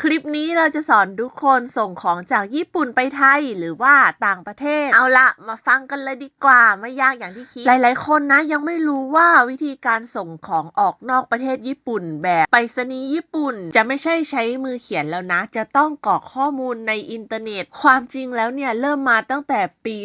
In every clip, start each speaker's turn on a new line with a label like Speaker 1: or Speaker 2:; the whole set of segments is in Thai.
Speaker 1: คลิปนี้เราจะสอนทุกคนส่งของจากญี่ปุ่นไปไทยหรือว่าต่างประเทศ เอาละมาฟังกันเลยดีกว่า ไม่ยากอย่างที่คิด หลายๆ คนนะยังไม่รู้ว่าวิธีการส่งของออกนอกประเทศญี่ปุ่นแบบไปรษณีย์ญี่ปุ่น จะไม่ใช่ใช้มือเขียนแล้วนะ จะต้องกรอกข้อมูลในอินเทอร์เน็ต ความจริงแล้วเนี่ย เริ่มมาตั้งแต่ปี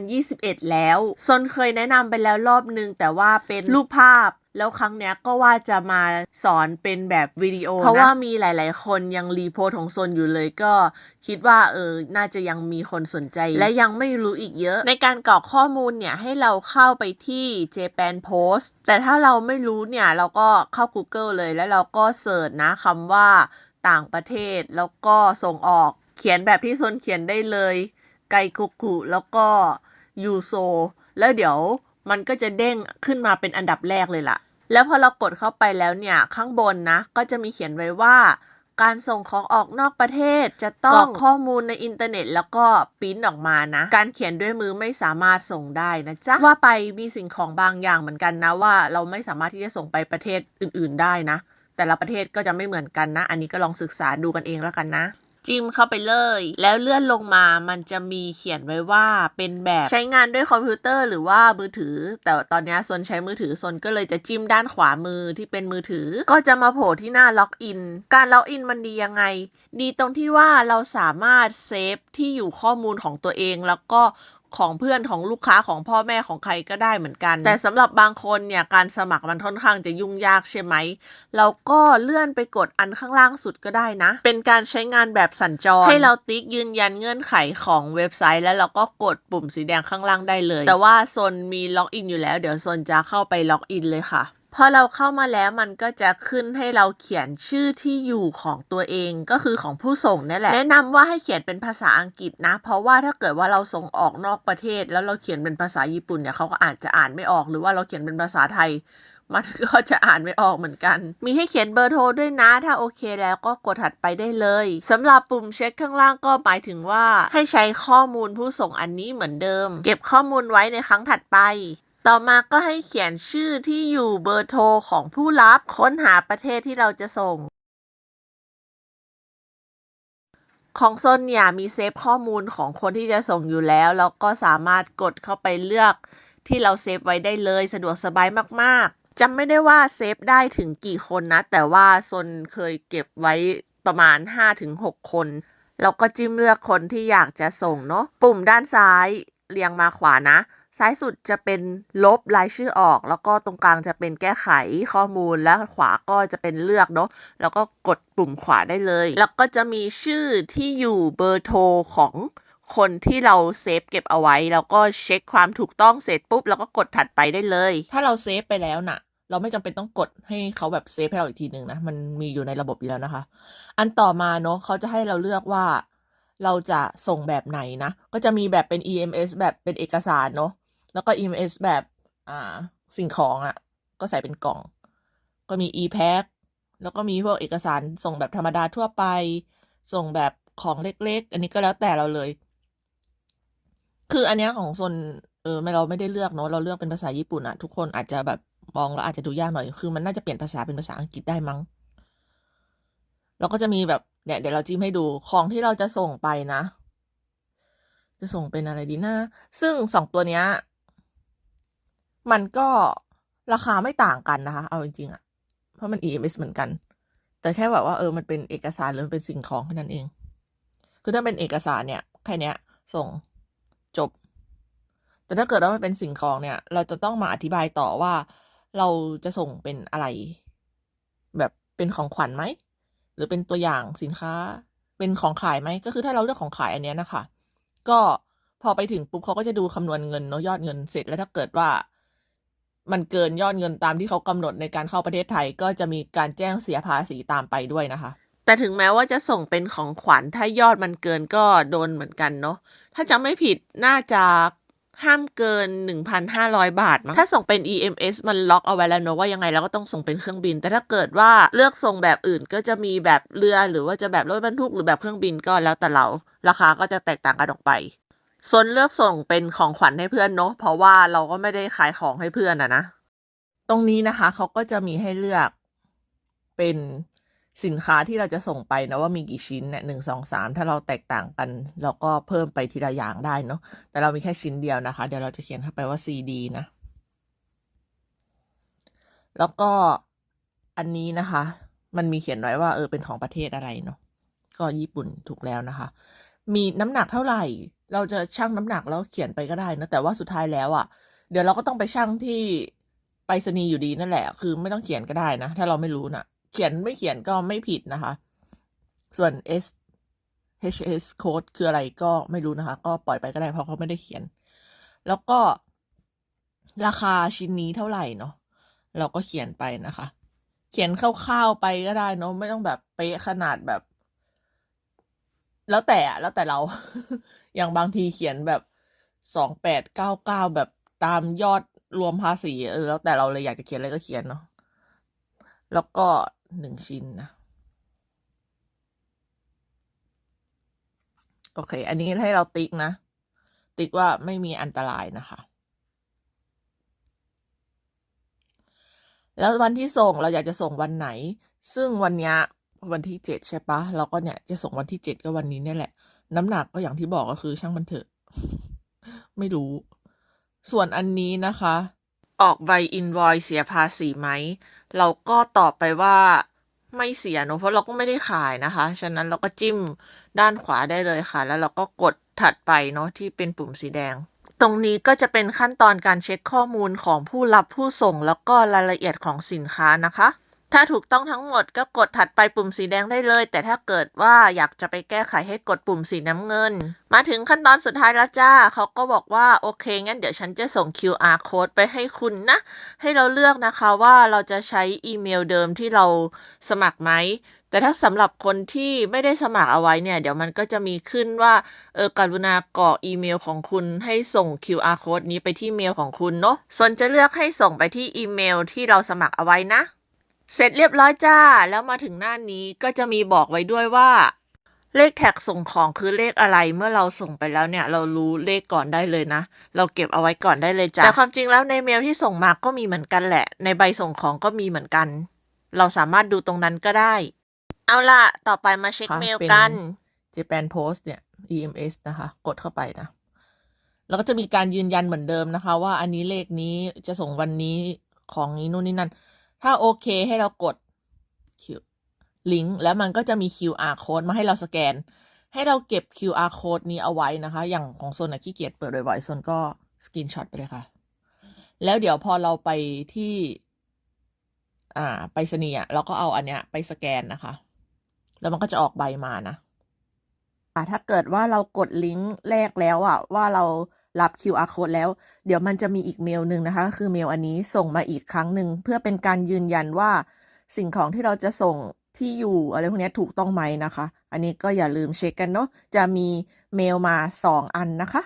Speaker 1: 2021 แล้วซนเคยแนะนำไปแล้วรอบนึงแต่ว่าเป็นรูปภาพ แล้วครั้งเนี้ยก็ว่าจะมาสอนเป็นแบบวิดีโอนะ เพราะว่ามีหลาย ๆ คนยังรีโพสของซนอยู่เลยก็คิดว่าเออ น่าจะยังมีคนสนใจ และยังไม่รู้อีกเยอะ ในการกรอกข้อมูลเนี่ย ให้เราเข้าไปที่ Japan Post แต่ถ้าเราไม่รู้เนี่ย เราก็เข้า Google เลยแล้วเราก็เสิร์ชนะคำว่าต่างประเทศ แล้วก็ส่งออกเขียนแบบที่ซนเขียนได้เลย ไกคุกุแล้วก็ยูโซแล้วเดี๋ยวมันก็จะเด้งขึ้นมาเป็นอันดับแรกเลยล่ะ แล้วพอเรากดเข้าไปแล้วเนี่ยข้างบนนะ ก็จะมีเขียนไว้ว่า การส่งของออกนอกประเทศจะต้องกรอกข้อมูลในอินเทอร์เน็ต แล้วก็ปริ้นออกมานะ การเขียนด้วยมือไม่สามารถส่งได้นะจ๊ะ ว่าไปมีสิ่งของบางอย่างเหมือนกันนะว่าเราไม่สามารถที่จะส่งไปประเทศอื่น ๆ ได้นะ แต่ละประเทศก็จะไม่เหมือนกันนะ อันนี้ก็ลองศึกษาดูกันเองแล้วกันนะ จิ้มเข้าไปเลย แล้วเลื่อนลงมามันจะมีเขียนไว้ว่าเป็นแบบใช้งานด้วยคอมพิวเตอร์หรือว่ามือถือ แต่ตอนนี้ซนใช้มือถือซนก็เลยจะจิ้มด้านขวามือที่เป็นมือถือ ก็จะมาโผล่ที่หน้าล็อกอิน การล็อกอินมันดียังไง ดีตรงที่ว่าเราสามารถเซฟที่อยู่ข้อมูลของตัวเองแล้วก็ ของเพื่อนของลูกค้าของพ่อแม่ของใครก็ได้เหมือนกัน แต่สำหรับบางคนเนี่ยการสมัครมันค่อนข้างจะยุ่งยากใช่ไหมเราก็เลื่อนไปกดอันข้างล่างสุดก็ได้นะ เป็นการใช้งานแบบสัญจร ให้เราติ๊กยืนยันเงื่อนไขของเว็บไซต์ แล้วเราก็กดปุ่มสีแดงข้างล่างได้เลย แต่ว่าโซนมีล็อกอินอยู่แล้ว เดี๋ยวโซนจะเข้าไปล็อกอินเลยค่ะ พอเราเข้ามาแล้วมันก็จะขึ้นให้เราเขียนชื่อที่อยู่ของตัวเองก็คือของผู้ส่งนี่แหละ แนะนำว่าให้เขียนเป็นภาษาอังกฤษนะ เพราะว่าถ้าเกิดว่าเราส่งออกนอกประเทศ แล้วเราเขียนเป็นภาษาญี่ปุ่นเนี่ยเขาก็อาจจะอ่านไม่ออก หรือว่าเราเขียนเป็นภาษาไทยมันก็จะอ่านไม่ออกเหมือนกัน มีให้เขียนเบอร์โทรด้วยนะ ถ้าโอเคแล้วก็กดถัดไปได้เลยสำหรับปุ่มเช็คข้างล่างก็หมายถึงว่าให้ใช้ข้อมูลผู้ส่งอันนี้เหมือนเดิม เก็บข้อมูลไว้ในครั้งถัดไป ต่อมาก็ให้เขียนชื่อที่อยู่เบอร์โทรของผู้รับค้นหาประเทศที่เราจะส่ง ของโซนเนี่ยมีเซฟข้อมูลของคนที่จะส่งอยู่แล้ว แล้วก็สามารถกดเข้าไปเลือกที่เราเซฟไว้ได้เลยสะดวกสบายมากๆจำไม่ได้ว่าเซฟได้ถึงกี่คนนะ แต่ว่าโซนเคยเก็บไว้ประมาณ 5-6 คน แล้วก็จิ้มเลือกคนที่อยากจะส่งเนาะปุ่มด้านซ้ายเรียงมาขวานะ ซ้ายสุดจะเป็นลบรายชื่อออก แล้วก็ตรงกลางจะเป็นแก้ไขข้อมูลแล้วขวาก็จะเป็นเลือกเนาะแล้วก็กดปุ่มขวาได้เลย แล้วก็จะมีชื่อที่อยู่เบอร์โทรของคนที่เราเซฟเก็บเอาไว้ แล้วก็เช็คความถูกต้องเสร็จปุ๊บแล้วก็กดถัดไปได้เลย
Speaker 2: ถ้าเราเซฟไปแล้วน่ะ เราไม่จำเป็นต้องกดให้เขาแบบเซฟให้เราอีกทีหนึ่งนะ มันมีอยู่ในระบบอยู่แล้วนะคะ อันต่อมาเนาะเขาจะให้เราเลือกว่า เราจะส่งแบบไหนนะ ก็จะมีแบบเป็น EMS แบบเป็นเอกสารเนาะ แล้วก็ EMS แบบอ่าสิ่งของอะ่ะ ก็ใส่เป็นกล่อง ก็มี e-pack แล้วก็มีพวกเอกสารส่งแบบธรรมดาทั่วไป ส่งแบบของเล็กๆ อันนี้ก็แล้วแต่เราเลย คืออันเนี้ยของโซนเออไม่เราไม่ได้เลือกเนาะเราเลือกเป็นภาษาญี่ปุ่นอะทุกคนอาจจะแบบมองแล้วอาจจะดูยากหน่อย คือมันน่าจะเปลี่ยนภาษาเป็นภาษาอังกฤษได้มั้งแล้วก็จะมีแบบเนี่ยเดี๋ยวเราจิ้มให้ดูของที่เราจะส่งไปนะ จะส่งเป็นอะไรดีนะ ซึ่งสองตัวเนี้ย มันก็ราคาไม่ต่างกันนะคะ เอาจริงๆอะเพราะมัน EMS เหมือนกัน แต่แค่แบบว่าเออมันเป็นเอกสารหรือมันเป็นสิ่งของแค่นั้นเอง คือถ้าเป็นเอกสารเนี่ยแค่เนี้ย ส่งจบ แต่ถ้าเกิดว่ามันเป็นสิ่งของเนี่ย เราจะต้องมาอธิบายต่อว่า เราจะส่งเป็นอะไร แบบเป็นของขวัญไหมหรือเป็นตัวอย่างสินค้า เป็นของขายไหมก็คือถ้าเราเลือกของขายอันเนี้ยนะคะ ก็พอไปถึงปุ๊บเขาก็จะดูคำนวณเงินเนาะยอดเงินเสร็จแล้วถ้าเกิดว่า มันเกินยอดเงินตามที่เขากำหนดในการเข้าประเทศไทย ก็จะมีการแจ้งเสียภาษีตามไปด้วยนะคะ
Speaker 1: แต่ถึงแม้ว่าจะส่งเป็นของขวัญถ้ายอดมันเกินก็โดนเหมือนกันเนาะถ้าจำไม่ผิดน่าจะห้ามเกิน 1,500 บาทมั้งถ้าส่งเป็น EMS มันล็อกเอาไว้แล้วเนอะว่ายังไงเราก็ต้องส่งเป็นเครื่องบิน แต่ถ้าเกิดว่าเลือกส่งแบบอื่นก็จะมีแบบเรือหรือว่าจะแบบรถบรรทุกหรือแบบเครื่องบินก็แล้วแต่เรา ราคาก็จะแตกต่างกันออกไป ซนเลือกส่งเป็นของขวัญให้เพื่อนเนาะเพราะว่าเราก็ไม่ได้ขายของให้เพื่อนอะนะ
Speaker 2: ตรงนี้นะคะ เขาก็จะมีให้เลือกเป็น
Speaker 1: สินค้าที่เราจะส่งไปนะว่ามีกี่ชิ้นเนี่ยหนึ่งสองสามถ้าเราแตกต่างกัน เราก็เพิ่มไปทีละอย่างได้เนาะแต่เรามีแค่ชิ้นเดียวนะคะ เดี๋ยวเราจะเขียนเข้าไปว่า CD นะ แล้วก็อันนี้นะคะ มันมีเขียนไว้ว่าเออเป็นของประเทศอะไรเนาะก็ญี่ปุ่นถูกแล้วนะคะ มีน้ำหนักเท่าไหร่ เราจะชั่งน้ำหนักแล้วเขียนไปก็ได้นะแต่ว่าสุดท้ายแล้วอะ่ะ เดี๋ยวเราก็ต้องไปชั่งที่ไปรษณีย์อยู่ดีนั่นแหละ คือไม่ต้องเขียนก็ได้นะ ถ้าเราไม่รู้นะเขียนไม่เขียนก็ไม่ผิดนะคะ ส่วน S HS code คืออะไรก็ไม่รู้นะคะ ก็ปล่อยไปก็ได้เพราะเขาไม่ได้เขียน แล้วก็ราคาชิ้นนี้เท่าไหร่เนาะเราก็เขียนไปนะคะ เขียนคร่าวๆไปก็ได้เนาะไม่ต้องแบบเป๊ะขนาดแบบ แล้วแต่อะแล้วแต่เรา อย่างบางทีเขียนแบบสองแปดเก้าเก้าแบบตามยอดรวมภาษีเออแล้วแต่เราเลยอยากจะเขียนอะไรก็เขียนเนาะแล้วก็หนึ่งชิ้นนะ โอเค อันนี้ให้เราติ๊กนะ ติ๊กว่าไม่มีอันตรายนะคะ แล้ววันที่ส่งเราอยากจะส่งวันไหน ซึ่งวันเนี้ย วันที่เจ็ดใช่ปะเราก็เนี่ยจะส่งวันที่เจ็ดก็วันนี้เนี่ยแหละ น้ำหนักก็อย่างที่บอกก็คือช่างมันเถอะ ไม่รู้ ส่วนอันนี้นะคะ ออกใบอินวอยเสียภาษีไหม เราก็ตอบไปว่าไม่เสียเนอะเพราะเราก็ไม่ได้ขายนะคะ ฉะนั้นเราก็จิ้มด้านขวาได้เลยค่ะ แล้วเราก็กดถัดไปเนาะที่เป็นปุ่มสีแดง ตรงนี้ก็จะเป็นขั้นตอนการเช็คข้อมูลของผู้รับผู้ส่งแล้วก็รายละเอียดของสินค้านะคะ ถ้าถูกต้องทั้งหมดก็กดถัดไปปุ่มสีแดงได้เลย แต่ถ้าเกิดว่าอยากจะไปแก้ไขให้กดปุ่มสีน้ำเงิน มาถึงขั้นตอนสุดท้ายแล้วจ้าเขาก็บอกว่าโอเค งั้นเดี๋ยวฉันจะส่ง QR code ไปให้คุณนะ ให้เราเลือกนะคะว่าเราจะใช้อีเมลเดิมที่เราสมัครไหมแต่ถ้าสำหรับคนที่ไม่ได้สมัครเอาไว้เนี่ย เดี๋ยวมันก็จะมีขึ้นว่าเออกรุณากรอกอีเมลของคุณให้ส่ง QR code นี้ไปที่เมลของคุณเนาะส่วนจะเลือกให้ส่งไปที่อีเมลที่เราสมัครเอาไว้นะ เสร็จเรียบร้อยจ้า แล้วมาถึงหน้านี้ก็จะมีบอกไว้ด้วยว่า เลขแท็กส่งของคือเลขอะไรเมื่อเราส่งไปแล้วเนี่ย เรารู้เลขก่อนได้เลยนะ เราเก็บเอาไว้ก่อนได้เลยจ้ะแต่ความจริงแล้วในเมลที่ส่งมาก็มีเหมือนกันแหละ ในใบส่งของก็มีเหมือนกัน เราสามารถดูตรงนั้นก็ได้ เอาล่ะ ต่อไปมาเช็ค
Speaker 3: ค่ะ
Speaker 1: เมล
Speaker 3: เป็น
Speaker 1: กัน Japan Post เนี่ย EMS นะคะ กดเข้าไปนะ แล้วก็จะมีการยืนยันเหมือนเดิมนะคะ ว่าอันนี้เลขนี้จะส่งวันนี้ของนี้นู่นนี่นั่น ถ้าโอเคให้เรากดลิงก์แล้วมันก็จะมี QR code มาให้เราสแกน ให้เราเก็บ QR code นี้เอาไว้นะคะ อย่างของโซนอะขี้เกียจเปิดบ่อยๆโซนก็สกรีนช็อตไปเลยค่ะ แล้วเดี๋ยวพอเราไปที่ อ่าไปรษณีย์อะเราก็เอาอันเนี้ยไปสแกนนะคะ แล้วมันก็จะออกใบมานะอะถ้าเกิดว่าเรากดลิงก์แรกแล้วอะว่าเรา รับ QR code แล้ว เดี๋ยวมันจะมีอีกเมลหนึ่งนะคะ คือเมลอันนี้ส่งมาอีกครั้งหนึ่งเพื่อเป็นการยืนยันว่าสิ่งของที่เราจะส่งที่อยู่อะไรพวกนี้ถูกต้องไหมนะคะ อันนี้ก็อย่าลืมเช็คกันเนาะจะมีเมลมาสองอันนะคะ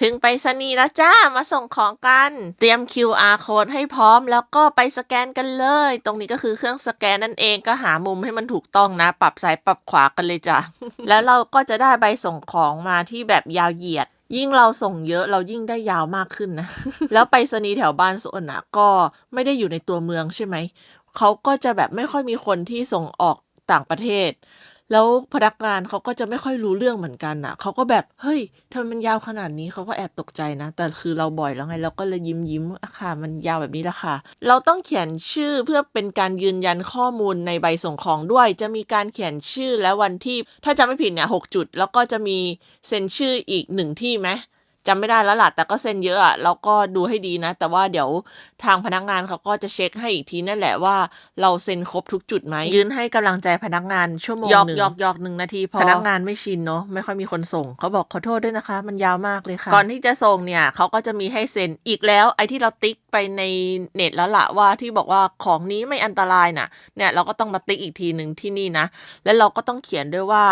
Speaker 1: ถึงไปรษณีแล้วจ้ามาส่งของกัน เตรียม QR code ให้พร้อมแล้วก็ไปสแกนกันเลย ตรงนี้ก็คือเครื่องสแกนนั่นเองก็หามุมให้มันถูกต้องนะ ปรับซ้ายปรับขวากันเลยจ้ะ แล้วเราก็จะได้ใบส่งของมาที่แบบยาวเหยียด ยิ่งเราส่งเยอะเรายิ่งได้ยาวมากขึ้นนะ แล้วไปรษณีแถวบ้านโซนอะก็ไม่ได้อยู่ในตัวเมืองใช่ไหมเขาก็จะแบบไม่ค่อยมีคนที่ส่งออกต่างประเทศ แล้วพนักงานเขาก็จะไม่ค่อยรู้เรื่องเหมือนกันอะเขาก็แบบเฮ้ยทำไมมันยาวขนาดนี้เขาก็แอบตกใจนะ แต่คือเราบ่อยแล้วไงเราก็เลยยิ้มยิ้มๆอะค่ะ มันยาวแบบนี้ละค่ะ เราต้องเขียนชื่อเพื่อเป็นการยืนยันข้อมูลในใบส่งของด้วย จะมีการเขียนชื่อและวันที่ ถ้าจำไม่ผิดเนี่ยหกจุด แล้วก็จะมีเซ็นชื่ออีกหนึ่งที่ไหม จำไม่ได้แล้วล่ะ แต่ก็เซ็นเยอะอะเราก็ดูให้ดีนะ แต่ว่าเดี๋ยวทางพนักงานเขาก็จะเช็คให้อีกทีนั่นแหละว่าเราเซ็นครบทุกจุดไหมยืนให้กำลังใจพนักงานชั่วโมงหนึ่งยอกยอกหนึ่งนาทีพอพนักงานไม่ชินเนาะไม่ค่อยมีคนส่งเขาบอกขอโทษด้วยนะคะ มันยาวมากเลยค่ะ ก่อนที่จะส่งเนี่ยเขาก็จะมีให้เซ็นอีกแล้วไอ้ที่เราติ๊กไปในเน็ตแล้วล่ะว่าที่บอกว่าของนี้ไม่อันตรายน่ะเนี่ยเราก็ต้องมาติ๊กอีกทีหนึ่งที่นี่นะ แล้วเราก็ต้องเขียนด้วยว่า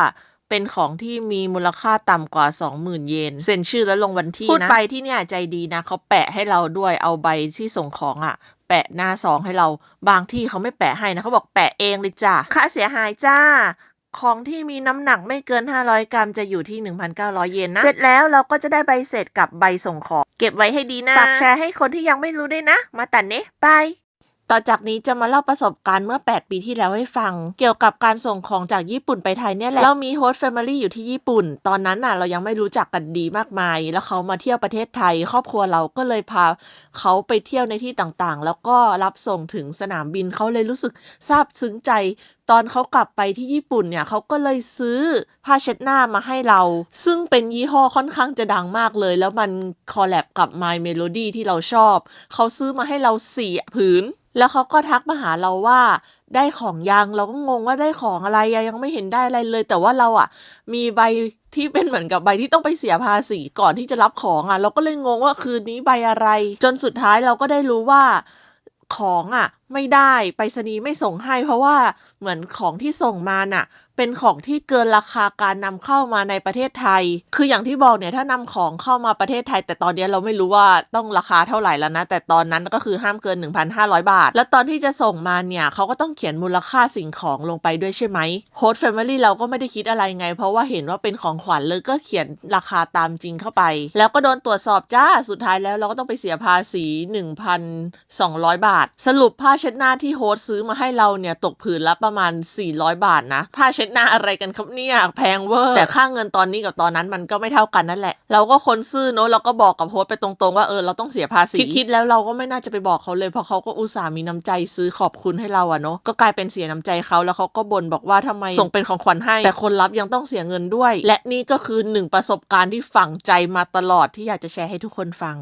Speaker 1: เป็นของที่มีมูลค่าต่ำกว่า 20,000 เยน เซ็นชื่อแล้วลงวันที่นะ พูดไปที่เนี่ยใจดีนะเขาแปะให้เราด้วยเอาใบที่ส่งของอะแปะหน้าซองให้เราบางที่เขาไม่แปะให้นะเขาบอกแปะเองเลยจ้ะค่าเสียหายจ้าของที่มีน้ำหนักไม่เกิน 500 กรัมจะอยู่ที่ 1,900 เยนนะ เสร็จแล้วเราก็จะได้ใบเสร็จกับใบส่งของ เก็บไว้ให้ดีนะ ฝากแชร์ให้คนที่ยังไม่รู้ด้วยนะ มาตัดเนะบาย ต่อจากนี้จะมาเล่าประสบการณ์เมื่อ 8 ปีที่แล้วให้ฟัง เกี่ยวกับการส่งของจากญี่ปุ่นไปไทยเนี่ยแหละเรามีโฮสต์แฟมิลี่อยู่ที่ญี่ปุ่น ตอนนั้นน่ะเรายังไม่รู้จักกันดีมากมาย แล้วเขามาเที่ยวประเทศไทย ครอบครัวเราก็เลยพาเขาไปเที่ยวในที่ต่างๆ แล้วก็รับส่งถึงสนามบินเขาเลยรู้สึกซาบซึ้งใจตอนเขากลับไปที่ญี่ปุ่นเนี่ยเขาก็เลยซื้อผ้าเช็ดหน้ามาให้เรา ซึ่งเป็นยี่ห้อค่อนข้างจะดังมากเลย แล้วมันคอลแลบกับ My Melody ที่เราชอบ เขาซื้อมาให้เราสี่ผืน แล้วเขาก็ทักมาหาเราว่าได้ของยังเราก็งงว่าได้ของอะไรยังไม่เห็นได้อะไรเลย แต่ว่าเราอะ มีใบที่เป็นเหมือนกับใบที่ต้องไปเสียภาษีก่อนที่จะรับของอะ เราก็เลยงงว่าคืนนี้ใบอะไร จนสุดท้ายเราก็ได้รู้ว่าของอะ ไม่ได้ไปรษณีย์ไม่ส่งให้ เพราะว่าเหมือนของที่ส่งมาน่ะ เป็นของที่เกินราคาการนำเข้ามาในประเทศไทย คืออย่างที่บอกเนี่ยถ้านำของเข้ามาประเทศไทย แต่ตอนนี้เราไม่รู้ว่าต้องราคาเท่าไหร่แล้วนะ แต่ตอนนั้นก็คือห้ามเกิน 1,500 บาท แล้วตอนที่จะส่งมาเนี่ยเขาก็ต้องเขียนมูลค่าสิ่งของลงไปด้วยใช่ไหมโฮสต์แฟมิลี่เราก็ไม่ได้คิดอะไรไง เพราะว่าเห็นว่าเป็นของขวัญเลยก็เขียนราคาตามจริงเข้าไป แล้วก็โดนตรวจสอบจ้าสุดท้ายแล้วเราก็ต้องไปเสียภาษี 1,200 บาท สรุปผ้าเช็ดหน้าที่โฮสต์ซื้อมาให้เราเนี่ยตกผืนละประมาณ 400 บาทนะ ผ้าเช็ดหน้าอะไรกันครับเนี่ยแพงเวอร์ แต่ค่าเงินตอนนี้กับตอนนั้นมันก็ไม่เท่ากันนั่นแหละ เราก็คนซื่อเนอะเราก็บอกกับโฮสต์ไปตรงๆว่าเออเราต้องเสียภาษีคิดๆแล้วเราก็ไม่น่าจะไปบอกเขาเลยเพราะเขาก็อุตส่าห์มีน้ำใจซื้อขอบคุณให้เราอะเนาะก็กลายเป็นเสียน้ำใจเขาแล้วเขาก็บ่นบอกว่าทำไมส่งเป็นของขวัญให้ แต่คนรับยังต้องเสียเงินด้วย และนี่ก็คือหนึ่งประสบการณ์ที่ฝังใจมาตลอดที่อยากจะแชร์ให้ทุกคนฟัง